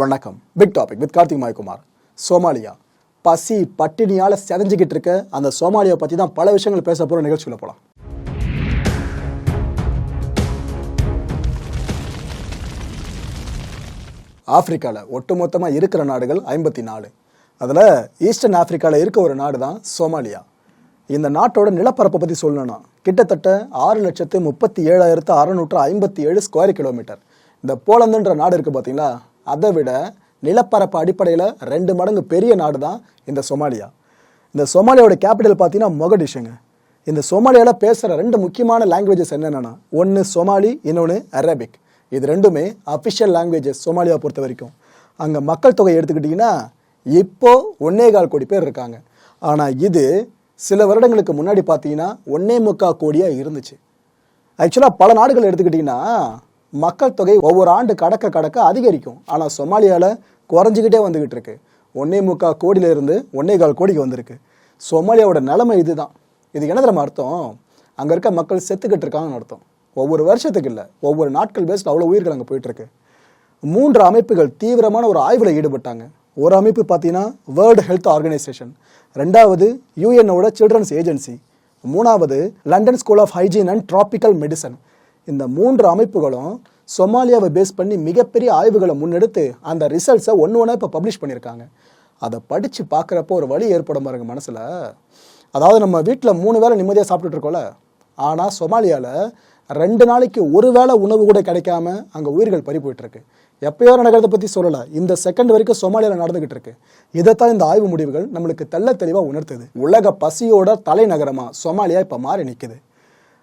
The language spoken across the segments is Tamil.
வணக்கம். பிக் டாபிக் வித் கார்த்திக் மாய்குமார். சோமாலியா. பசி பட்டினியால் செதஞ்சிக்கிட்டு இருக்க அந்த சோமாலியா பற்றி தான் பல விஷயங்கள் பேச போகிற நிகழ்ச்சியில் போகலாம் ஆப்பிரிக்காவில் ஒட்டுமொத்தமாக இருக்கிற நாடுகள் ஐம்பத்தி நாலு. அதில் ஈஸ்டர்ன் ஆப்பிரிக்காவில் இருக்க ஒரு நாடு தான் சோமாலியா. இந்த நாட்டோட நிலப்பரப்பை பற்றி சொல்லணும்னா கிட்டத்தட்ட ஆறு லட்சத்து முப்பத்தி ஏழாயிரத்து அறநூற்று ஐம்பத்தி ஏழு ஸ்கொயர் கிலோமீட்டர் இந்த போலந்துன்ற நாடு இருக்குது பார்த்தீங்களா அதை விட நிலப்பரப்பு அடிப்படையில் ரெண்டு மடங்கு பெரிய நாடு தான் இந்த சோமாலியா. இந்த சோமாலியாவோட கேபிட்டல் பார்த்தீங்கன்னா மொகடிஷுங்க. இந்த சோமாலியாவில் பேசுகிற ரெண்டு முக்கியமான லாங்குவேஜஸ் என்னென்னா ஒன்று சோமாலி இன்னொன்று அரபிக். இது ரெண்டுமே அஃபிஷியல் லாங்குவேஜஸ் சோமாலியா பொறுத்த வரைக்கும். அங்கே மக்கள் தொகை எடுத்துக்கிட்டிங்கன்னா இப்போது ஒன்னே கால் கோடி பேர் இருக்காங்க. ஆனால் இது சில வருடங்களுக்கு முன்னாடி பார்த்தீங்கன்னா ஒன்னே முக்கால் கோடியாக இருந்துச்சு. ஆக்சுவலாக பல நாடுகள் எடுத்துக்கிட்டிங்கன்னா மக்கள் தொகை ஒவ்வொரு ஆண்டு கடக்க கடக்க அதிகரிக்கும். ஆனால் சொமாலியாவில் குறைஞ்சிக்கிட்டே வந்துக்கிட்டு இருக்கு. ஒன்னே முக்கால் கோடியிலிருந்து ஒன்னே கால் கோடிக்கு வந்திருக்கு. சொமாலியாவோட நிலைமை இதுதான். இது என்ன தெரியுமா அர்த்தம்? அங்கே இருக்க மக்கள் செத்துக்கிட்டு இருக்காங்கன்னு அர்த்தம். ஒவ்வொரு வருஷத்துக்கு இல்லை ஒவ்வொரு நாட்கள் பேஸ்ட் அவ்வளோ உயிர்கள் அங்கே போயிட்டுருக்கு மூன்று அமைப்புகள் தீவிரமான ஒரு ஆய்வில் ஈடுபட்டாங்க. ஒரு அமைப்பு பார்த்தீங்கன்னா வேர்ல்டு ஹெல்த் ஆர்கனைசேஷன் ரெண்டாவது யூஎன்னோட சில்ட்ரன்ஸ் ஏஜென்சி மூணாவது London school of hygiene and tropical medicine இந்த மூன்று அமைப்புகளும் சொமாலியாவை பேஸ் பண்ணி மிகப்பெரிய ஆய்வுகளை முன்னெடுத்து அந்த ரிசல்ட்ஸை ஒன்று ஒன்றா இப்போ பப்ளிஷ் பண்ணியிருக்காங்க. அதை படித்து பார்க்குறப்போ ஒரு வழி ஏற்படும் பாருங்க மனசில். அதாவது நம்ம வீட்டில் மூணு வேளை நிம்மதியாக சாப்பிட்டுட்டு இருக்கோம்ல. ஆனால் சொமாலியாவில் ரெண்டு நாளைக்கு ஒரு வேளை உணவு கூட கிடைக்காம அங்கே உயிர்கள் பறி போயிட்டுருக்கு எப்பயோ நடக்கிறத பற்றி சொல்லலை. இந்த செகண்ட் வரைக்கும் சொமாலியாவில் நடந்துகிட்டு இருக்கு. இதைத்தான் இந்த ஆய்வு முடிவுகள் நம்மளுக்கு தெள்ள தெளிவாக உணர்த்துது. உலக பசியோட தலைநகரமாக சொமாலியா இப்போ மாறி நிற்குது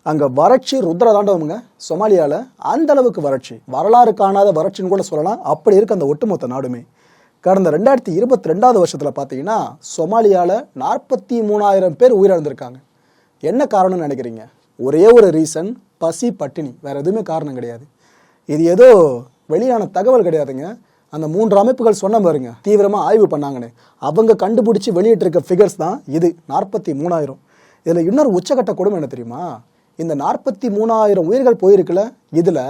அங்கே வறட்சி ருத்ர தாண்டவங்க சொமாலியாவில் அந்த அளவுக்கு வறட்சி. வரலாறு காணாத வறட்சின்னு கூட சொல்லலாம். அப்படி இருக்க அந்த ஒட்டுமொத்த நாடுமே. கடந்த ரெண்டாயிரத்தி இருபத்தி ரெண்டாவது வருஷத்தில் பார்த்தீங்கன்னா சொமாலியாவில் நாற்பத்தி மூணாயிரம் பேர் உயிரிழந்திருக்காங்க. என்ன காரணம்னு நினைக்கிறீங்க? ஒரே ஒரு ரீசன் பசி பட்டினி. வேறு எதுவுமே காரணம் கிடையாது. இது ஏதோ வெளியான தகவல் கிடையாதுங்க. அந்த மூன்று அமைப்புகள் சொன்ன பாருங்க. தீவிரமாக ஆய்வு பண்ணாங்கன்னு. அவங்க கண்டுபிடிச்சி வெளியிட்டிருக்க ஃபிகர்ஸ் தான் இது. நாற்பத்தி மூணாயிரம். இதில் இன்னொரு உச்சகட்ட கொடுமை என்ன தெரியுமா? இந்த நாற்பத்தி மூணாயிரம் உயிர்கள் போயிருக்குல்ல? இதில்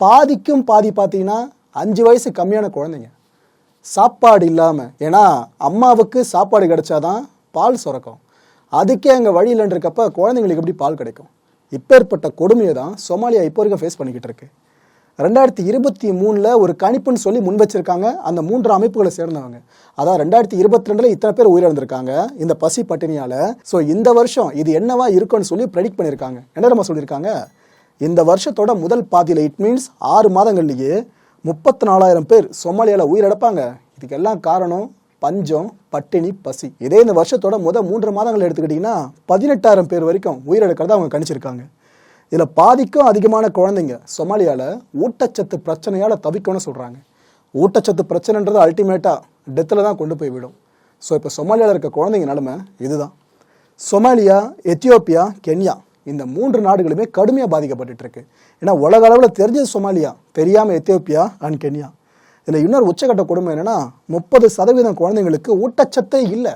பாதிக்கும் பாதி பார்த்தீங்கன்னா அஞ்சு வயசு கம்மியான குழந்தைங்க. சாப்பாடு இல்லாமல் ஏன்னா அம்மாவுக்கு சாப்பாடு கிடைச்சாதான் பால் சுரக்கும். அதுக்கே அங்கே வழி இல்லைன்றக்கப்ப குழந்தைங்களுக்கு எப்படி பால் கிடைக்கும்? இப்பேற்பட்ட கொடுமையை தான் சோமாலியா இப்போ வரைக்கும் ஃபேஸ் பண்ணிக்கிட்டு இருக்கு. ரெண்டாயிரத்தி இருபத்தி மூணில் ஒரு கணிப்புன்னு சொல்லி முன் வச்சிருக்காங்க அந்த மூன்று அமைப்புகளை சேர்ந்தவங்க. அதான் ரெண்டாயிரத்தி இருபத்தி ரெண்டில் இத்தனை பேர் உயிரிழந்திருக்காங்க. இந்த பசி பட்டினியால். ஸோ இந்த வருஷம் இது என்னவா இருக்கும்னு சொல்லி ப்ரெடிக்ட் பண்ணியிருக்காங்க. என்ன நம்ம சொல்லியிருக்காங்க? இந்த வருஷத்தோட முதல் பாதியில் இட் மீன்ஸ் ஆறு மாதங்கள்லேயே முப்பத்தி நாலாயிரம் பேர் சொமாலியாவில் உயிரிழப்பாங்க. இதுக்கெல்லாம் காரணம் பஞ்சம் பட்டினி பசி. இதே இந்த வருஷத்தோட முதல் மூன்று மாதங்கள் எடுத்துக்கிட்டிங்கன்னா பதினெட்டாயிரம் பேர் வரைக்கும் உயிரிழக்கிறத அவங்க கணிச்சிருக்காங்க. இதில் பாதிக்கும் அதிகமான குழந்தைங்க சொமாலியாவில் ஊட்டச்சத்து பிரச்சனையால் தவிக்கணும்னு சொல்கிறாங்க ஊட்டச்சத்து பிரச்சனைன்றது அல்டிமேட்டாக டெத்தில் தான் கொண்டு போய் விடும். ஸோ இப்போ சொமாலியாவில் இருக்க குழந்தைங்க நிலமை இதுதான். சொமாலியா எத்தியோப்பியா கென்யா இந்த மூன்று நாடுகளுமே கடுமையாக பாதிக்கப்பட்டுருக்கு ஏன்னா உலக அளவில் தெரிஞ்சது சொமாலியா தெரியாமல் எத்தியோப்பியா அண்ட் கென்யா. இதில் இன்னொரு உச்சக்கட்ட கொடுமை என்னன்னா முப்பது சதவீதம் குழந்தைங்களுக்கு ஊட்டச்சத்தே இல்லை.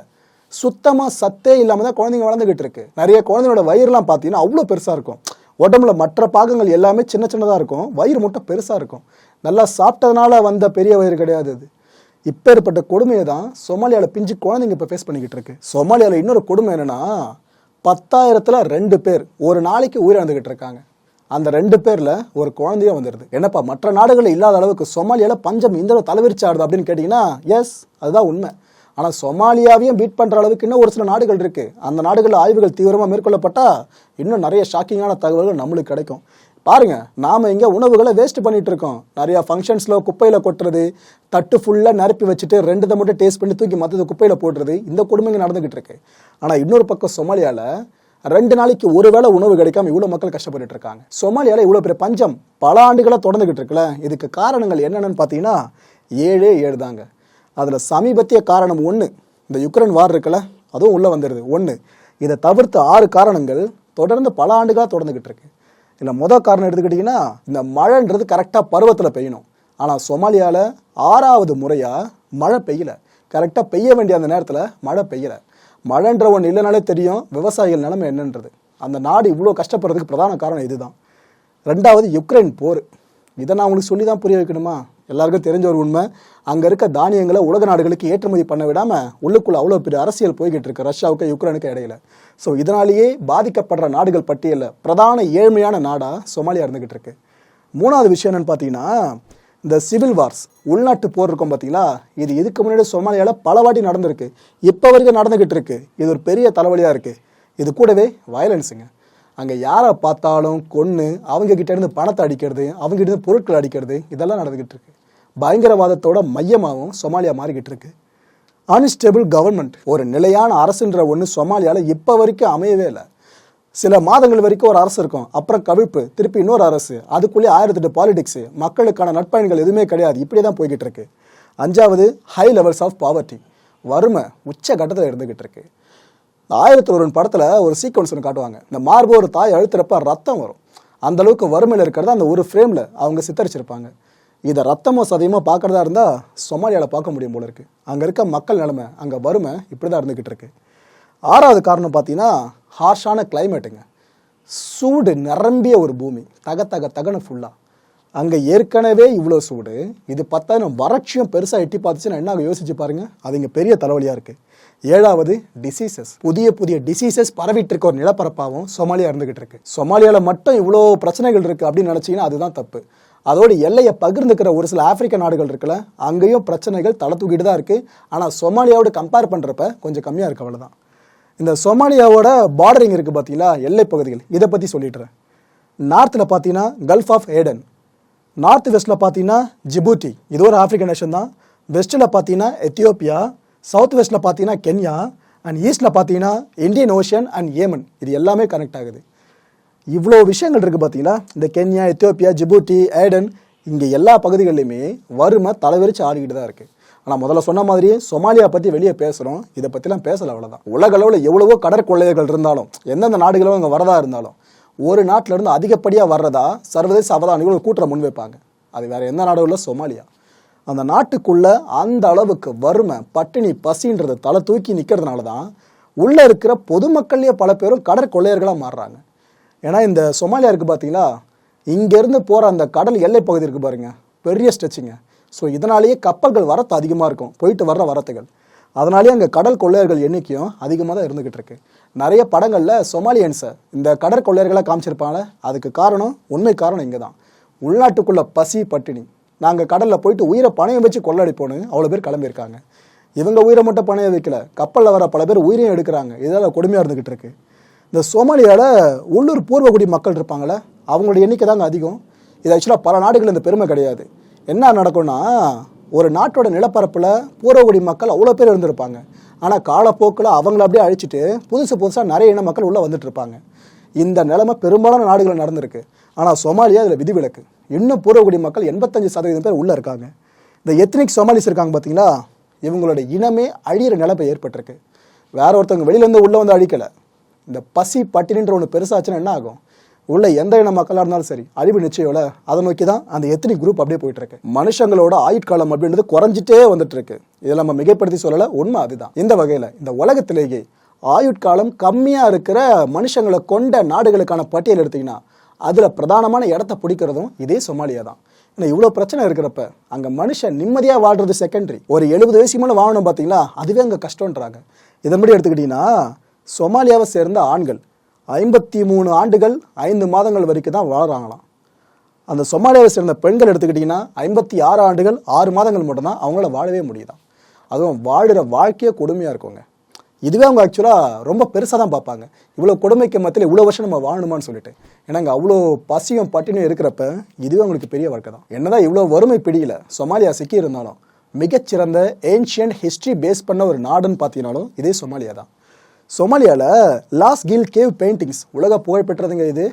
சுத்தமாக சத்தே இல்லாமல் தான் குழந்தைங்க வளர்ந்துக்கிட்டு இருக்கு நிறைய குழந்தைங்களோட வயிறுலாம் பார்த்தீங்கன்னா அவ்வளோ பெருசாக இருக்கும். உடம்புல மற்ற பாகங்கள் எல்லாமே சின்ன சின்னதாக இருக்கும். வயிறு மட்டும் பெருசாக இருக்கும். நல்லா சாப்பிட்டதுனால வந்த பெரிய வயிறு கிடையாது அது. இப்போ ஏற்பட்ட கொடுமையை தான் சொமாலியாவில் பிஞ்சு குழந்தைங்க இப்போ ஃபேஸ் பண்ணிக்கிட்டு இருக்கு. சொமாலியாவில் இன்னொரு கொடுமை என்னென்னா பத்தாயிரத்தில் ரெண்டு பேர் ஒரு நாளைக்கு உயிரிழந்துக்கிட்டு இருக்காங்க. அந்த ரெண்டு பேரில் ஒரு குழந்தையும் வந்துடுது என்னப்பா மற்ற நாடுகளில் இல்லாத அளவுக்கு சொமாலியாவில் பஞ்சம் இந்த அளவு தலைவிரிச்சாடுது அப்படின்னு கேட்டிங்கன்னா எஸ் அதுதான் உண்மை. ஆனால் சொமாலியாவையும் பீட் பண்ணுற அளவுக்கு இன்னும் ஒரு சில நாடுகள் இருக்குது அந்த நாடுகளில் ஆய்வுகள் தீவிரமாக மேற்கொள்ளப்பட்டால் இன்னும் நிறைய ஷாக்கிங்கான தகவல்கள் நம்மளுக்கு கிடைக்கும். பாருங்க நாம இங்கே உணவுகளை வேஸ்ட் பண்ணிட்டு இருக்கோம். நிறைய ஃபங்க்ஷன்ஸில் குப்பையில் கொட்டுறது தட்டு ஃபுல்லாக நிரப்பி வச்சுட்டு ரெண்டு மட்டும் டேஸ்ட் பண்ணி தூக்கி மற்றது குப்பையில் போடுறது இந்த கொடுமைங்க நடந்துகிட்டு இருக்கு. ஆனால் இன்னொரு பக்கம் சோமாலியாவில் ரெண்டு நாளைக்கு ஒரு வேளை உணவு கிடைக்காம இவ்வளோ மக்கள் கஷ்டப்பட்டு இருக்காங்க. சொமாலியாவில் இவ்வளோ பெரிய பஞ்சம் பல ஆண்டுகளாக தொடர்ந்துகிட்டு இருக்குல்ல. இதுக்கு காரணங்கள் என்னென்னு பார்த்தீங்கன்னா ஏழே ஏழு தாங்க. அதில் சமீபத்திய காரணம் ஒன்று இந்த யுக்ரைன் வார் இருக்குல்ல அதுவும் உள்ளே வந்துடுது ஒன்று இதை தவிர்த்து ஆறு காரணங்கள் தொடர்ந்து பல ஆண்டுகளாக தொடர்ந்துக்கிட்டு இருக்கு. இல்லை மொதல் காரணம் எடுத்துக்கிட்டிங்கன்னா இந்த மழைன்றது கரெக்டாக பருவத்தில் பெய்யணும். ஆனால் சொமாலியாவில் ஆறாவது முறையாக மழை பெய்யலை. கரெக்டாக பெய்ய வேண்டிய அந்த நேரத்தில் மழை பெய்யலை. மழைன்ற ஒன்று இல்லைனாலே தெரியும் விவசாயிகள் நிலைமை என்னன்றது. அந்த நாடு இவ்வளோ கஷ்டப்படுறதுக்கு பிரதான காரணம் இதுதான். ரெண்டாவது யுக்ரைன் போர். இதை நான் உங்களுக்கு சொல்லி தான் புரிய வைக்கணுமா? எல்லாருக்கும் தெரிஞ்ச ஒரு உண்மை. அங்கே இருக்க தானியங்களை உலக நாடுகளுக்கு ஏற்றுமதி பண்ண விடாமல் உள்ளுக்குள்ள அவ்வளோ பெரிய அரசியல் போய்கிட்டு இருக்கு ரஷ்யாவுக்கு யுக்ரைனுக்கு இடையில. ஸோ இதனாலேயே பாதிக்கப்படுற நாடுகள் பட்டியலில் பிரதான ஏழ்மையான நாடாக சொமாலியா இருந்துகிட்டு இருக்கு. மூணாவது விஷயம் என்னன்னு பார்த்தீங்கன்னா இந்த சிவில் வார்ஸ் உள்நாட்டு போர் இருக்கும் பார்த்தீங்களா இது இதுக்கு முன்னாடி சொமாலியாவில் பல வாட்டி நடந்திருக்கு. இப்போ வரைக்கும் நடந்துகிட்டு இருக்கு. இது ஒரு பெரிய தலைவலியாக இருக்கு. இது கூடவே வயலன்ஸுங்க அங்கே யாரை பார்த்தாலும் கொன்று அவங்க கிட்ட இருந்து பணத்தை அடிக்கிறது அவங்ககிட்ட இருந்து பொருட்கள் அடிக்கிறது இதெல்லாம் நடந்துகிட்டு இருக்கு. பயங்கரவாதத்தோட மையமாகவும் சொமாலியா மாறிக்கிட்டு இருக்கு. அன்ஸ்டேபிள் கவர்மெண்ட் ஒரு நிலையான அரசுன்ற ஒன்று சொமாலியாவில் இப்போ வரைக்கும் அமையவே இல்லை. சில மாதங்கள் வரைக்கும் ஒரு அரசு இருக்கும். அப்புறம் கவிழ்ப்பு திருப்பி இன்னொரு அரசு. அதுக்குள்ளேயே ஆயிரத்தெட்டு பாலிடிக்ஸ் மக்களுக்கான நட்பயன்கள் எதுவுமே கிடையாது. இப்படி தான் போய்கிட்டு இருக்கு. அஞ்சாவது ஹை லெவல்ஸ் ஆஃப் பாவர்ட்டி வறுமை உச்ச கட்டத்தில் இருந்துகிட்டு இருக்கு. ஆயிரத்தி ஒருவன் படத்தில் ஒரு சீக்வன்ஸ் ஒன்று காட்டுவாங்க. இந்த மார்பு ஒரு தாய் அழுத்துறப்ப ரத்தம் வரும். அந்த அளவுக்கு வறுமையில் இருக்கிறத அந்த ஒரு ஃப்ரேமில் அவங்க சித்தரிச்சிருப்பாங்க. இதை ரத்தமோ சதையமோ பார்க்குறதா இருந்தால் சொமாலியாவில் பார்க்க முடியும் போல இருக்கு. அங்கே இருக்க மக்கள் நிலைமை அங்கே வறுமை இப்படி தான் இருந்துக்கிட்டு இருக்கு. ஆறாவது காரணம் பார்த்தீங்கன்னா ஹார்ஷான கிளைமேட்டுங்க சூடு நிரம்பிய ஒரு பூமி. தக தக தகன ஃபுல்லாக அங்கே ஏற்கனவே இவ்வளோ சூடு. இது பத்தாயிரம் வறட்சியும் பெருசாக எட்டி பார்த்துச்சுன்னா என்ன யோசிச்சு பாருங்க. அது இங்கே பெரிய தலைவலியாக இருக்குது ஏழாவது டிசீசஸ் புதிய புதிய டிசீசஸ் பரவிட்டு இருக்க ஒரு நிலப்பரப்பாகவும் சொமாலியா இருந்துகிட்டு இருக்கு சொமாலியாவில் மட்டும் இவ்வளோ பிரச்சனைகள் இருக்குது அப்படின்னு நினச்சிங்கன்னா அதுதான் தப்பு. அதோட எல்லையை பகிர்ந்துக்கிற ஒரு சில ஆப்பிரிக்க நாடுகள் இருக்குல்ல அங்கேயும் பிரச்சனைகள் தலை தூக்கிட்டு தான் இருக்குது ஆனால் சொமாலியாவோட கம்பேர் பண்ணுறப்ப கொஞ்சம் கம்மியாக இருக்கு அவ்வளோதான் இந்த சொமாலியாவோட பார்டரிங் இருக்குது பார்த்தீங்களா எல்லை பகுதிகள். இதை பற்றி சொல்லிடுறேன் நார்த்தில் பார்த்தீங்கன்னா கல்ஃப் ஆஃப் ஏடன் நார்த் வெஸ்ட்டில் பார்த்தீங்கன்னா ஜிபூட்டி இது ஒரு ஆப்பிரிக்கன் நேஷன் தான். வெஸ்ட்டில் பார்த்தீங்கன்னா எத்தியோப்பியா சவுத் வெஸ்ட்டில் பார்த்தீங்கன்னா கென்யா அண்ட் ஈஸ்ட்டில் பார்த்தீங்கன்னா இந்தியன் ஓஷியன் அண்ட் ஏமன் இது எல்லாமே கனெக்ட் ஆகுது. இவ்வளோ விஷயங்கள் இருக்குது பார்த்தீங்களா இந்த கென்யா எத்தியோப்பியா ஜிபூட்டி ஏடன் இங்கே எல்லா பகுதிகளிலுமே வறுமை தலைவரிச்சு ஆடிக்கிட்டு தான் இருக்குது ஆனால் முதல்ல சொன்ன மாதிரியே சொமாலியா பற்றி வெளியே பேசுகிறோம் இதை பற்றிலாம் பேசலை அவ்வளோதான் உலக அளவில் எவ்வளவோ கடற்கொள்ளையர்கள் இருந்தாலும் எந்தெந்த நாடுகளும் இங்கே வரதா இருந்தாலும் ஒரு நாட்டிலேருந்து அதிகப்படியாக வர்றதா சர்வதேச அவதானிகள் ஒரு கூட்டுற முன் வைப்பாங்க. அது வேறு எந்த நாடும் இல்லை சொமாலியா. அந்த நாட்டுக்குள்ள அந்த அளவுக்கு வறுமை பட்டினி பசின்றது தலை தூக்கி நிற்கிறதுனால தான் உள்ளே இருக்கிற பொதுமக்கள்லேயே பல பேரும் கடற்கொள்ளையர்களாக மாறுறாங்க. ஏன்னா இந்த சொமாலியா இருக்குது பார்த்தீங்களா இங்கேருந்து போகிற அந்த கடல் எல்லை பகுதி இருக்குது பாருங்கள் பெரிய ஸ்ட்ரெச்சிங்க. ஸோ இதனாலேயே கப்பல்கள் வரத்து அதிகமாக இருக்கும். போயிட்டு வர்ற வரத்துகள். அதனாலேயே அங்கே கடல் கொள்ளையர்கள் எண்ணிக்கையும் அதிகமாக தான் இருந்துக்கிட்டு இருக்கு. நிறைய படங்களில் சொமாலியன்ஸை இந்த கடற்கொள்ளையர்களாக காமிச்சிருப்பாங்க அதுக்கு காரணம் உண்மை காரணம் இங்கே தான் உள்நாட்டுக்குள்ள பசி பட்டினி. நாங்கள் கடலில் போயிட்டு உயிரை பணையம் வச்சு கொள்ளடிப்போன்னு அவ்வளோ பேர் கிளம்பியிருக்காங்க. இவங்க உயிரை மட்டும் பணையம் வைக்கல. கப்பலில் வர பல பேர் உயிரையும் எடுக்கிறாங்க. இதெல்லாம் கொடுமையாக இருந்துகிட்டு இருக்கு. இந்த சோமாலியாவில் உள்ளூர் பூர்வகுடி மக்கள் இருப்பாங்களே அவங்களோட எண்ணிக்கை தாங்க அதிகம். இது ஆக்சுவலாக பல நாடுகள் இந்த பெருமை கிடையாது. என்ன நடக்கும்னா ஒரு நாட்டோட நிலப்பரப்பில் பூர்வகுடி மக்கள் அவ்வளோ பேர் இருந்திருப்பாங்க. ஆனால் காலப்போக்கில் அவங்கள அப்படியே அழிச்சிட்டு புதுசு புதுசாக நிறைய இன மக்கள் உள்ளே வந்துட்டு இருப்பாங்க. இந்த நிலைமை பெரும்பாலான நாடுகள் நடந்திருக்கு. ஆனால் சோமாலியா இதில் விதிவிலக்கு. இன்னும் பூர்வகுடி மக்கள் எண்பத்தஞ்சு சதவீதம் பேர் உள்ளே இருக்காங்க. இந்த எத்னிக் சோமாலிஸ் இருக்காங்க பார்த்தீங்களா இவங்களோட இனமே அழியிற நிலப்பை ஏற்பட்டிருக்கு. வேற ஒருத்தவங்க வெளியிலேருந்து உள்ளே வந்து அழிக்கலை. இந்த பசி பட்டினின்ற ஒன்று பெருசாச்சுன்னா என்ன ஆகும்? உள்ள எந்த இன மக்களாக இருந்தாலும் சரி அழிவு நிச்சயம்ல அதை நோக்கி தான் அந்த எத்னிக் குரூப் அப்படியே போயிட்டு இருக்கு மனுஷங்களோட ஆயுட்காலம் அப்படின்றது குறைஞ்சிட்டே வந்துட்டு இருக்கு இதை நம்ம மிகைப்படுத்தி சொல்லலை உண்மை அதுதான். இந்த வகையில் இந்த உலகத்திலேயே ஆயுட்காலம் கம்மியாக இருக்கிற மனுஷங்களை கொண்ட நாடுகளுக்கான பட்டியல் எடுத்தீங்கன்னா அதில் பிரதானமான இடத்த பிடிக்கிறதும் இதே சொமாலியா தான். ஏன்னா இவ்வளோ பிரச்சனை இருக்கிறப்ப அங்கே மனுஷன் நிம்மதியாக வாழ்றது செகண்டரி ஒரு எழுபது வயசு மேலே வாழணும் பார்த்தீங்களா அதுவே அங்கே கஷ்டன்றாங்க இதன்படி எடுத்துக்கிட்டிங்கன்னா சொமாலியாவை சேர்ந்த ஆண்கள் ஐம்பத்தி மூணு ஆண்டுகள் ஐந்து மாதங்கள் வரைக்கும் தான் வாழ்கிறாங்களாம் அந்த சொமாலியாவை சேர்ந்த பெண்கள் எடுத்துக்கிட்டிங்கன்னா ஐம்பத்தி ஆறு ஆண்டுகள் ஆறு மாதங்கள் மட்டும்தான் அவங்களால வாழவே முடியுதான் அதுவும் வாழ்கிற வாழ்க்கையே கொடுமையாக இருக்குங்க. இதுவே அவங்க ஆக்சுவலாக ரொம்ப பெருசாக தான் பார்ப்பாங்க. இவ்வளோ கொடுமைக்கு மத்தியில் இவ்வளோ வருஷம் நம்ம வாழணுமான்னு சொல்லிட்டு. ஏன்னா அங்கே அவ்வளோ பசியும் பட்டினியும் இருக்கிறப்ப இதுவே அவங்களுக்கு பெரிய வழக்கம் தான். என்னதான் இவ்வளோ வறுமை பிடியில் சொமாலியா சிக்கி இருந்தாலும் மிகச்சிறந்த ஏன்ஷியன்ட் ஹிஸ்ட்ரி பேஸ் பண்ண ஒரு நாடுன்னு பார்த்தீங்கன்னாலும் இதே சொமாலியா தான். சொமாலியாவில் லாஸ் கில் கேவ் பெயிண்டிங்ஸ் உலக புகழ்பெற்றதுங்க இது.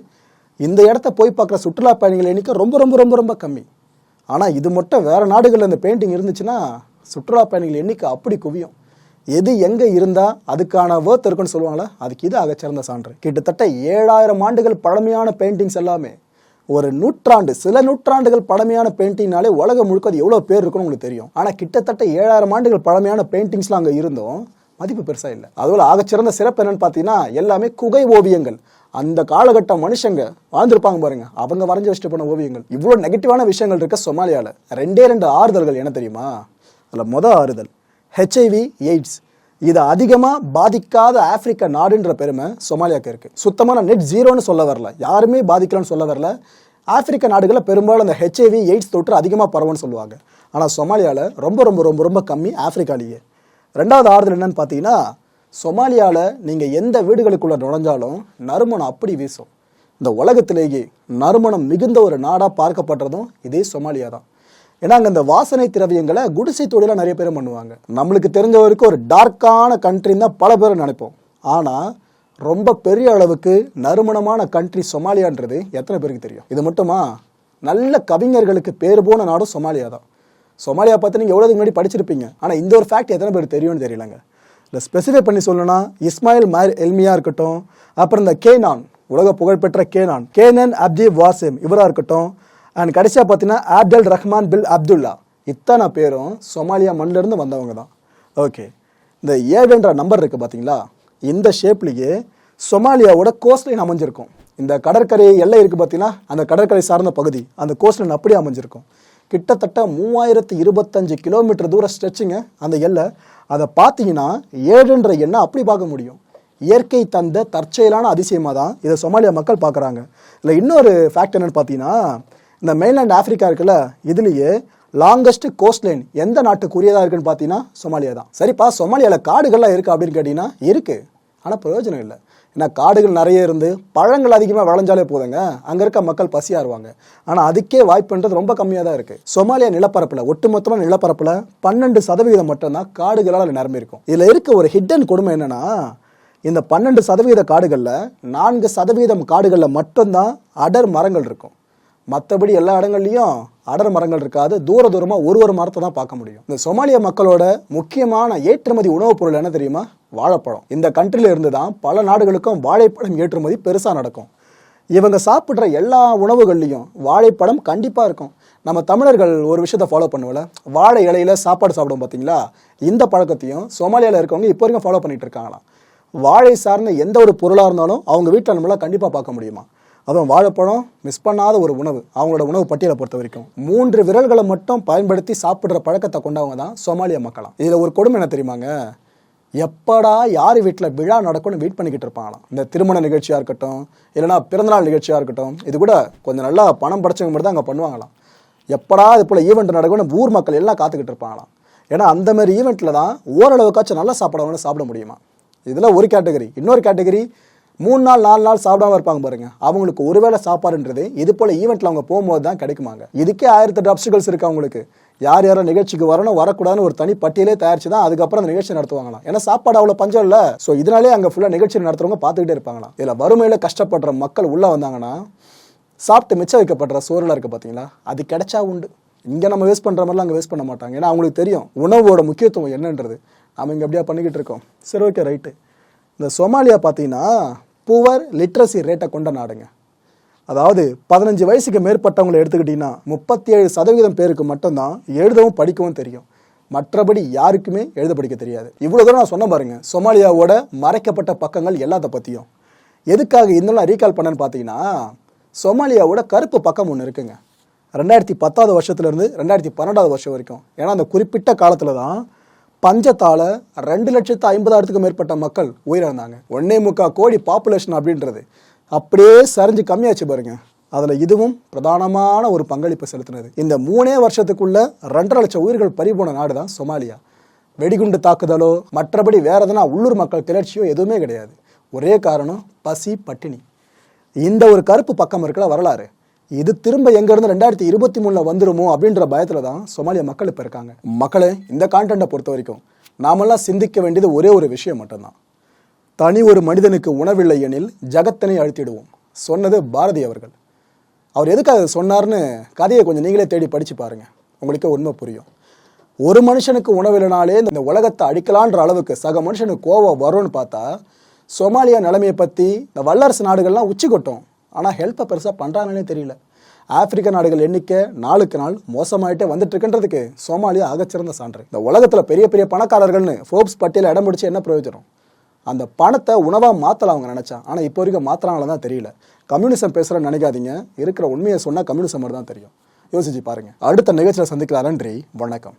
இந்த இடத்த போய் பார்க்குற சுற்றுலா பயணிகள் எண்ணிக்கை ரொம்ப ரொம்ப ரொம்ப ரொம்ப கம்மி. ஆனால் இது மட்டும் வேறு நாடுகளில் இந்த பெயிண்டிங் இருந்துச்சுன்னா சுற்றுலா பயணிகள் எண்ணிக்கை அப்படி குவியும். எது எங்கே இருந்தால் அதுக்கான வேர்த் இருக்குன்னு சொல்லுவாங்களா அதுக்கு இது அகச்சிறந்த சான்று. கிட்டத்தட்ட ஏழாயிரம் ஆண்டுகள் பழமையான பெயிண்டிங்ஸ் எல்லாமே ஒரு நூற்றாண்டு சில நூற்றாண்டுகள் பழமையான பெயிண்டிங்னாலே உலகம் முழுக்க அது எவ்வளோ பேர் இருக்குன்னு உங்களுக்கு தெரியும். ஆனால் கிட்டத்தட்ட ஏழாயிரம் ஆண்டுகள் பழமையான பெயிண்டிங்ஸ்லாம் அங்கே இருந்தும். மதிப்பு பெருசாக இல்லை. அதுபோல் ஆகச்சிறந்த சிறப்பு என்னன்னு பார்த்தீங்கன்னா எல்லாமே குகை ஓவியங்கள். அந்த காலகட்ட மனுஷங்க வாழ்ந்திருப்பாங்க பாருங்க. அவங்க வரைஞ்சு வச்சுட்டு போன ஓவியங்கள். இவ்வளோ நெகட்டிவான விஷயங்கள் இருக்க சொமாலியாவில் ரெண்டே ரெண்டு ஆறுதல்கள் என்ன தெரியுமா? அதில் மொதல் ஆறுதல் ஹெச்ஐவி எய்ட்ஸ் இதை அதிகமாக பாதிக்காத ஆப்பிரிக்க நாடுன்ற பெருமை சொமாலியாவுக்கு இருக்குது சுத்தமான நெட் ஜீரோன்னு சொல்ல வரல. யாருமே பாதிக்கலன்னு சொல்ல வரல. ஆப்பிரிக்க நாடுகளில் பெரும்பாலும் அந்த ஹெச்ஐவி எய்ட்ஸ் தொற்று அதிகமாக பரவும்னு சொல்லுவாங்க. ஆனால் சொமாலியாவில் ரொம்ப ரொம்ப ரொம்ப ரொம்ப கம்மி ஆப்பிரிக்காலேயே. ரெண்டாவது ஆறுதல் என்னன்னு பார்த்தீங்கன்னா சொமாலியாவில் நீங்கள் எந்த வீடுகளுக்குள்ளே நுழைஞ்சாலும் நறுமணம் அப்படி வீசும். இந்த உலகத்திலேயே நறுமணம் மிகுந்த ஒரு நாடாக பார்க்கப்படுறதும் இதே சொமாலியா தான். ஏன்னா அங்கே இந்த வாசனை திரவியங்களை குடிசை தொழிலாக நிறைய பேர் பண்ணுவாங்க. நம்மளுக்கு தெரிஞ்ச வரைக்கும் ஒரு டார்க்கான கண்ட்ரின்னு தான் பல பேர் நினைப்போம். ஆனால் ரொம்ப பெரிய அளவுக்கு நறுமணமான கண்ட்ரி சொமாலியான்றது எத்தனை பேருக்கு தெரியும்? இது மட்டுமா? நல்ல கவிஞர்களுக்கு பேர் போன நாடும் சொமாலியா தான். சொமாலியா பார்த்து நீங்கள் எவ்வளோதுக்கு முன்னாடி படிச்சிருப்பீங்க. ஆனால் இந்த ஒரு ஃபேக்ட் எத்தனை பேர் தெரியும்னு தெரியலங்க. இல்லை ஸ்பெசிஃபை பண்ணி சொல்லணும்னா இஸ்மாயில் மார் எல்மியா இருக்கட்டும் அப்புறம் இந்த கேனான் உலக புகழ்பெற்ற கேனான் கேனன் அப்தி வாசிம் இவராக இருக்கட்டும் அண்ட் கடைசியாக பார்த்தீங்கன்னா ஆப்டல் ரஹ்மான் பில் அப்துல்லா. இத்தனை பேரும் சொமாலியா மண்ணிலேருந்து வந்தவங்க தான். ஓகே. இந்த ஏழுன்ற நம்பர் இருக்குது பார்த்தீங்களா இந்த ஷேப்லேயே சொமாலியாவோட கோஸ்ட்லைன் அமைஞ்சிருக்கும். இந்த கடற்கரை எல்லை இருக்குது பார்த்தீங்கன்னா அந்த கடற்கரை சார்ந்த பகுதி அந்த கோஸ்ட்லைன் அப்படியே அமைஞ்சிருக்கும். கிட்டத்தட்ட மூவாயிரத்து இருபத்தஞ்சு கிலோமீட்டர் தூரம் ஸ்ட்ரெச்சுங்க அந்த எல்லை. அதை பார்த்தீங்கன்னா ஏழுன்ற எண்ணை அப்படி பார்க்க முடியும். இயற்கை தந்த தற்செயலான அதிசயமாக தான் இதை சொமாலியா மக்கள் பார்க்குறாங்க. இல்லை இன்னொரு ஃபேக்ட் என்னென்னு பார்த்தீங்கன்னா இந்த மெயின்லேண்ட் ஆஃப்ரிக்கா இருக்குல்ல இதுலேயே லாங்கஸ்ட் கோஸ்ட்லைன் எந்த நாட்டுக்குரியதாக இருக்குன்னு பார்த்தீங்கன்னா சொமாலியா தான். சரிப்பா சொமாலியாவில் காடுகள்லாம் இருக்குது அப்படின்னு கேட்டிங்கன்னா இருக்குது ஆனால் பிரயோஜனம் இல்லை. ஏன்னா காடுகள் நிறைய இருந்து பழங்கள் அதிகமாக விளைஞ்சாலே போதுங்க. அங்கே இருக்க மக்கள் பசியாருவாங்க ஆனால் அதுக்கே வாய்ப்புன்றது ரொம்ப கம்மியாக தான் இருக்குது சொமாலியா நிலப்பரப்பில் ஒட்டுமொத்தமாக நிலப்பரப்பில் பன்னெண்டு சதவீதம் மட்டும்தான் காடுகளால் நிரம்பி இருக்கும் இதில் இருக்க ஒரு ஹிட்டன் கொடுமை என்னென்னா இந்த பன்னெண்டு சதவீத காடுகளில் நான்கு சதவீதம் காடுகளில் மட்டும்தான் அடர் மரங்கள் இருக்கும். மற்றபடி எல்லா இடங்கள்லையும் அடர் மரங்கள் இருக்காது. தூர தூரமாக ஒரு ஒரு மரத்தை தான் பார்க்க முடியும். இந்த சொமாலிய மக்களோட முக்கியமான ஏற்றுமதி உணவுப் பொருள் என்ன தெரியுமா? வாழைப்பழம். இந்த கண்ட்ரில இருந்து தான் பல நாடுகளுக்கும் வாழைப்பழம் ஏற்றுமதி பெருசாக நடக்கும். இவங்க சாப்பிட்ற எல்லா உணவுகள்லையும் வாழைப்பழம் கண்டிப்பாக இருக்கும். நம்ம தமிழர்கள் ஒரு விஷயத்தை ஃபாலோ பண்ணுவோம்ல. வாழை இலையில சாப்பாடு சாப்பிடுவோம் பார்த்தீங்களா இந்த பழக்கத்தையும் சோமாலியாவில் இருக்கவங்க இப்போ வரைக்கும் ஃபாலோ பண்ணிட்டு இருக்காங்களாம். வாழை சார்ந்த எந்த ஒரு பொருளாக இருந்தாலும் அவங்க வீட்டில் நம்மளால் கண்டிப்பாக பார்க்க முடியுமா அதுவும் வாழைப்பழம் மிஸ் பண்ணாத ஒரு உணவு. அவங்களோட உணவு பட்டியலை பொறுத்த வரைக்கும். மூன்று விரல்களை மட்டும் பயன்படுத்தி சாப்பிட்ற பழக்கத்தை கொண்டவங்க தான் சோமாலிய மக்களாம். இதில் ஒரு கொடுமை என்ன தெரியுமாங்க? எப்படா யார் வீட்டில் விழா நடக்கும்னு வெயிட் பண்ணிக்கிட்டு இருப்பாங்களாம். இந்த திருமண நிகழ்ச்சியாக இருக்கட்டும் இல்லைனா பிறந்தநாள் நிகழ்ச்சியாக இருக்கட்டும் இது கூட கொஞ்சம் நல்லா பணம் படைச்சவங்க மட்டும் தான் அங்கே பண்ணுவாங்களாம். எப்படா இது போல் ஈவெண்ட் நடக்கும்னு ஊர் மக்கள் எல்லாம் காத்துக்கிட்டு இருப்பாங்களாம். ஏன்னா அந்த மாதிரி ஈவெண்ட்டில் தான் ஓரளவுக்காச்சும் நல்லா சாப்பிடவங்க சாப்பிட முடியுமா? இதில் ஒரு கேட்டகரி இன்னொரு கேட்டகரி மூணு நாள் நாலு நாள் சாப்பிடாம இருப்பாங்க பாருங்க. அவங்களுக்கு ஒருவேளை சாப்பாடுன்றது இது போல ஈவெண்ட்ல அவங்க போகும்போது தான் கிடைக்குமாங்க. இதுக்கே ஆயிரத்தெட்டு அப்சிகல்ஸ் இருக்கு அவங்களுக்கு. யார் யாரும் நிகழ்ச்சிக்கு வரணும் வரக்கூடாதுன்னு ஒரு தனி பட்டியலே தயாரிச்சு தான் அதுக்கப்புறம் அந்த நிகழ்ச்சி நடத்துவாங்களாம். ஏன்னா சாப்பாடு அவ்வளோ பஞ்சம் இல்லை. ஸோ இதனாலே அங்கே ஃபுல்லாக நிகழ்ச்சி நடத்துறவங்க பார்த்துக்கிட்டே இருப்பாங்களாம். இதில் வறுமையில் கஷ்டப்படுற மக்கள் உள்ளே வந்தாங்கன்னா சாப்பிட்டு மிச்சம் வைக்கப்படுற சோறுலாம் இருக்குது பார்த்தீங்களா அது கிடைச்சா உண்டு. இங்கே நம்ம வேஸ்ட் பண்ணுற மாதிரிலாம் அங்கே வேஸ்ட் பண்ண மாட்டாங்க. ஏன்னா அவங்களுக்கு தெரியும் உணவோட முக்கியத்துவம் என்னன்றது. நம்ம இங்கே அப்படியே பண்ணிக்கிட்டு இருக்கோம். சரி ஓகே ரைட்டு இந்த சோமாலியா பார்த்தீங்கன்னா புவர் லிட்ரஸி ரேட்டை கொண்ட நாடுங்க. அதாவது பதினஞ்சு வயசுக்கு மேற்பட்டவங்களை எடுத்துக்கிட்டிங்கன்னா முப்பத்தி ஏழு சதவீதம் பேருக்கு மட்டும்தான் எழுதவும் படிக்கவும் தெரியும். மற்றபடி யாருக்குமே எழுத படிக்க தெரியாது. இவ்வளோ தூரம் நான் சொன்ன பாருங்க சொமாலியாவோட மறைக்கப்பட்ட பக்கங்கள் எல்லாத்த பற்றியும் எதுக்காக இதெல்லாம் ரீகால் பண்ணேன்னு பார்த்தீங்கன்னா சொமாலியாவோட கருப்பு பக்கம் ஒன்று இருக்குங்க. ரெண்டாயிரத்தி பத்தாவது வருஷத்துலேருந்து ரெண்டாயிரத்தி பன்னெண்டாவது வருஷம் வரைக்கும். ஏன்னா அந்த குறிப்பிட்ட காலத்தில் தான் பஞ்சத்தால ரெண்டு லட்சத்து ஐம்பதாயிரத்துக்கும் மேற்பட்ட மக்கள் உயிரிழந்தாங்க. ஒன்னே முக்கால் கோடி பாப்புலேஷன் அப்படின்றது. அப்படியே சரிஞ்சு கம்மியாச்சு பாருங்க. அதில் இதுவும் பிரதானமான ஒரு பங்களிப்பு செலுத்தினது. இந்த மூணே வருஷத்துக்குள்ள ரெண்டரை லட்சம் உயிர்கள் பறிபோன நாடு தான் சொமாலியா. வெடிகுண்டு தாக்குதலோ மற்றபடி வேற எதனா உள்ளூர் மக்கள் கிளர்ச்சியோ எதுவுமே கிடையாது. ஒரே காரணம் பசி பட்டினி. இந்த ஒரு கருப்பு பக்கம் இருக்கிற வரலாறு. இது திரும்ப எங்கேருந்து ரெண்டாயிரத்தி இருபத்தி மூணில் வந்துருமோ அப்படின்ற பயத்தில் தான் சோமாலிய மக்கள் இப்போ இருக்காங்க. மக்களே இந்த கான்டென்ட்டை பொறுத்த வரைக்கும் நாமெல்லாம் சிந்திக்க வேண்டியது ஒரே ஒரு விஷயம் மட்டும்தான். தனி ஒரு மனிதனுக்கு உணவில்லை எனில் ஜகத்தனை அழுத்திடுவோம். சொன்னது பாரதி அவர்கள். அவர் எதுக்காக சொன்னார்னு கதையை கொஞ்சம் நீங்களே தேடி படித்து பாருங்கள் உங்களுக்கே உண்மை புரியும். ஒரு மனுஷனுக்கு உணவில்லைனாலே இந்த உலகத்தை அழிக்கலான்ற அளவுக்கு சக மனுஷனுக்கு கோவம் வரும்னு பார்த்தா சோமாலியா நிலைமையை பற்றி இந்த வல்லரசு நாடுகள்லாம் உச்சி கொட்டும் ஆனால் ஹெல்ப்பை பெருசாக பண்ணுறாங்கன்னே தெரியல. ஆப்பிரிக்க நாடுகள் எண்ணிக்கை நாளுக்கு நாள் மோசமாயிட்டே வந்துட்டுருக்குன்றதுக்கு சோமாலியா ஆகச்சிறந்த சான்று. இந்த உலகத்தில் பெரிய பெரிய பணக்காரர்கள்னு ஃபோர்ப்ஸ் பட்டியலில் இடம் பிடிச்சி என்ன பிரயோஜனம்? அந்த பணத்தை உணவாக மாற்றலாம் அவங்க நினச்சா ஆனால் இப்போ வரைக்கும் மாற்றுறாங்களா தான் தெரியல. கம்யூனிசம் பேசுகிறேன்னு நினைக்காதீங்க. இருக்கிற உண்மையை சொன்னால் கம்யூனிசம் மட்டும் தான் தெரியும். யோசிச்சு பாருங்கள் அடுத்த நிகழ்ச்சியில் சந்திக்கலாம் நன்றி. வணக்கம்.